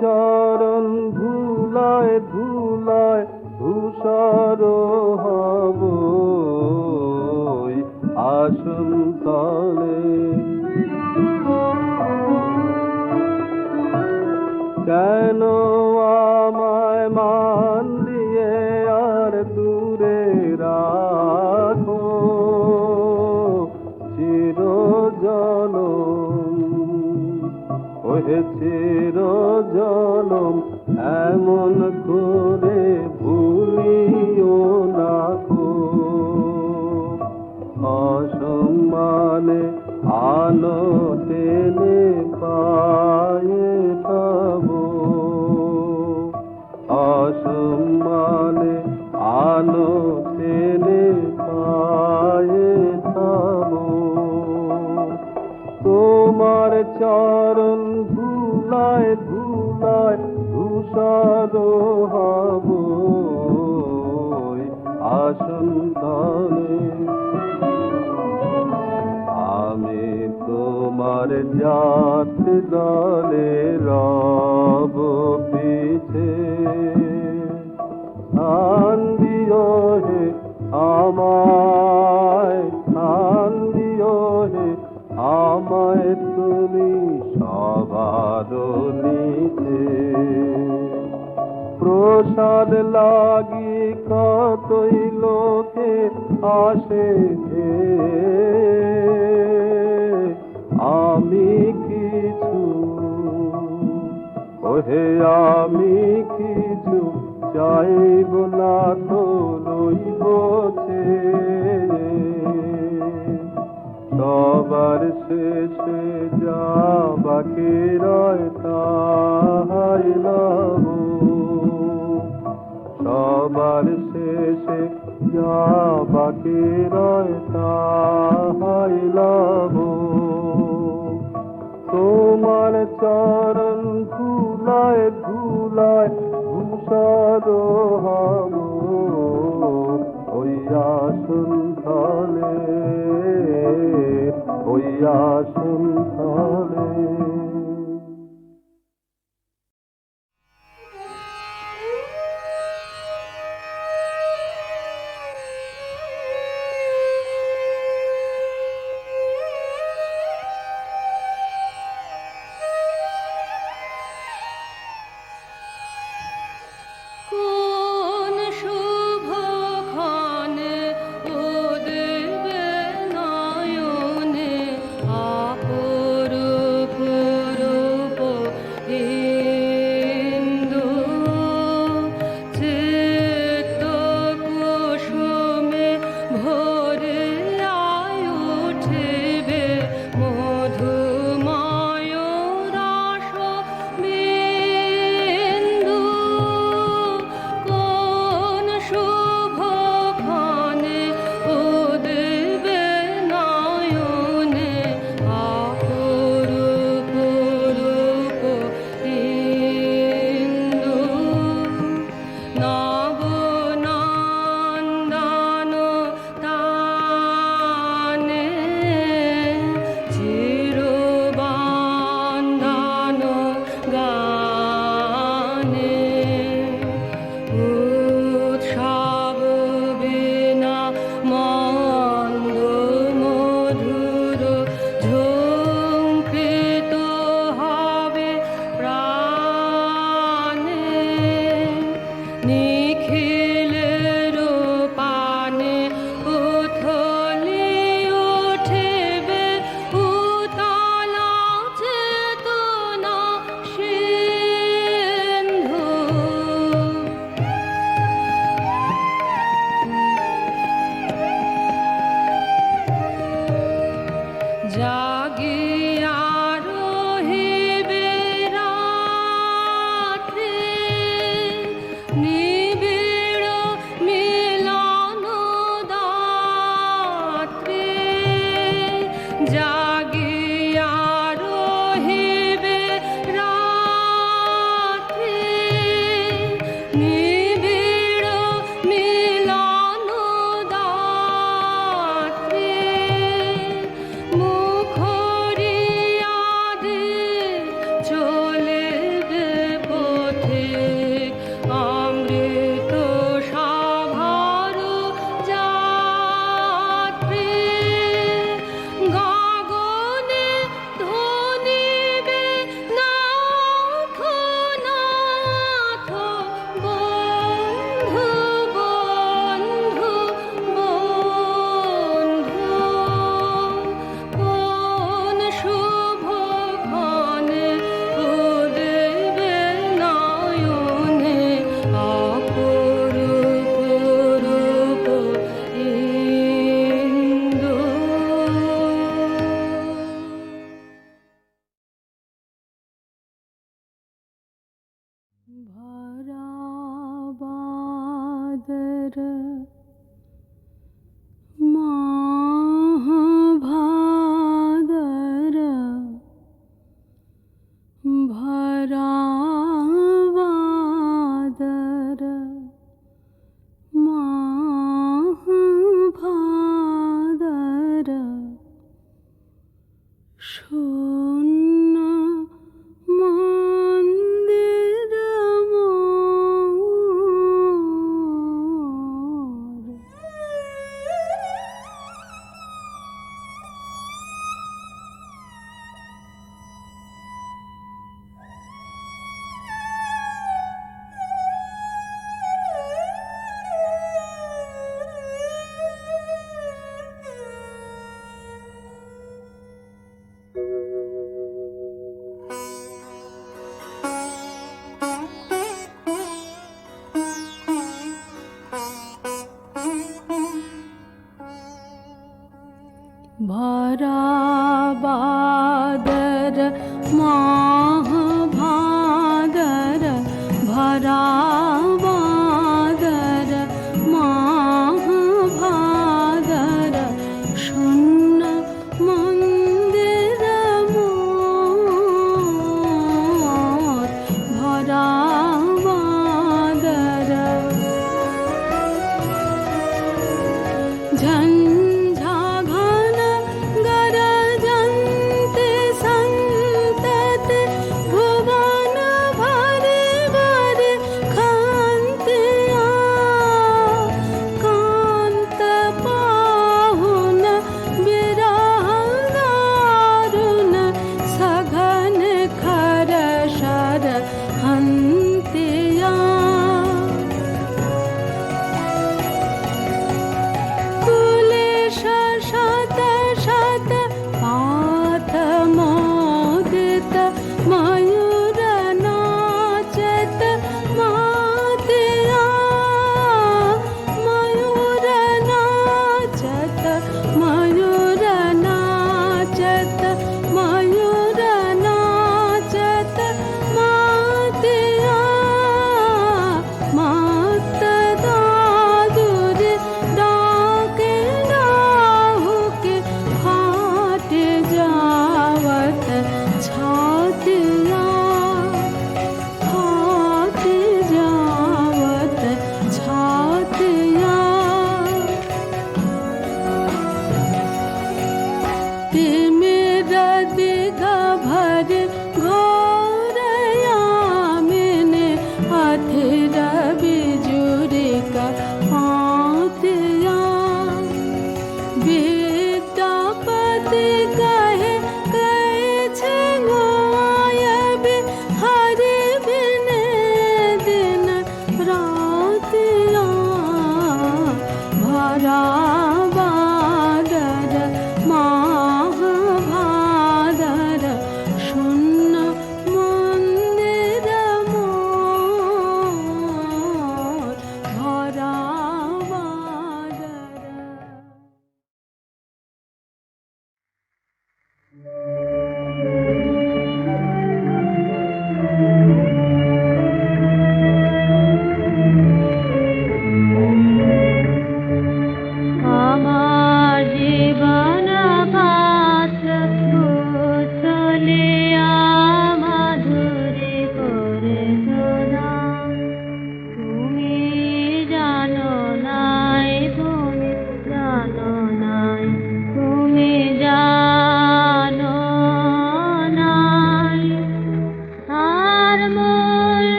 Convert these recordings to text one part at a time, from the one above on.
চরণ ধুলায় ধুলায় ধূসর হব আসুন তলে। কেন আমায় মান টেনে পায়ে পাব তোমার চরণ ধুলায় ধুলায় ধূসর হব। আসন তলে আমি তোমার জাত দলে রব পিছে। স্থান হে আমায় স্থান দিও হে। আমায় তুমি সবার নিচে। প্রসাদ লাগি কতই লোকে আসে আমি কিছু, ওহে আমি কিছু চাইব না তো লইব সবার শেষে যা বাকি রয় তাহাই লব সবার শেষে যা বাকি রয় তাহাই লব তোমার চরণ ধুলায় ধুলায় ভূষর হব ওইয়া সুন্দরে ওইয়া সুন্দরে Yeah. भराबादर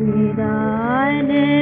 विराले